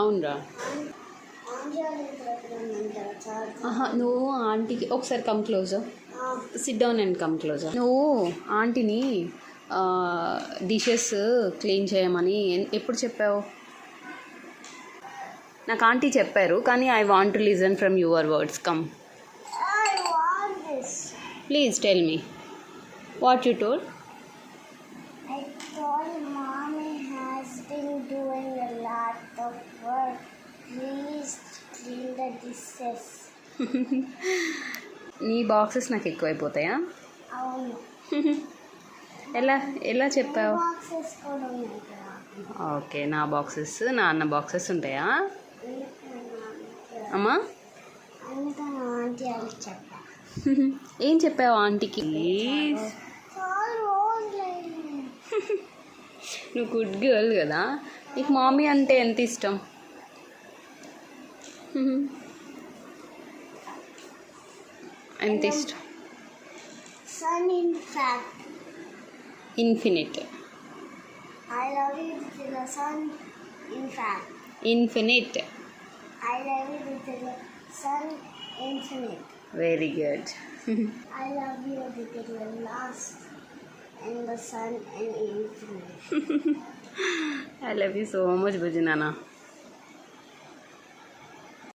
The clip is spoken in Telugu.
అవునరా. నువ్వు ఆంటీకి ఒకసారి come close sit down and come close నువ్వు ఆంటీని డిషెస్ క్లీన్ చేయమని ఎప్పుడు చెప్పావు? నాకు ఆంటీ చెప్పారు కానీ I want to listen from your words come. Please tell me what you told I told mommy has been doing a lot of work. Please clean the dishes. నీ బాక్సెస్ నాకు ఎక్కువైపోతాయా? అవును. ఎలా ఎలా చెప్పావు? బాక్సెస్ కూడా ఉన్నాయి కదా. ఓకే నా బాక్సెస్ నాన్న బాక్సెస్ ఉంటాయా? అమ్మా? అందుకని ఆంటీ అని చెప్పా ఏం చెప్పావు ఆంటీకి? నువ్వు గుడ్ గర్ల్ కదా. నీకు మామీ అంటే ఎంత ఇష్టం? ఎంత ఇష్టం? Sun in fact infinite I love you with the sun in fact infinite I love you with the sun infinite Very good. I love you because you're lost in the sun and everything. I love you so much, Bujinana.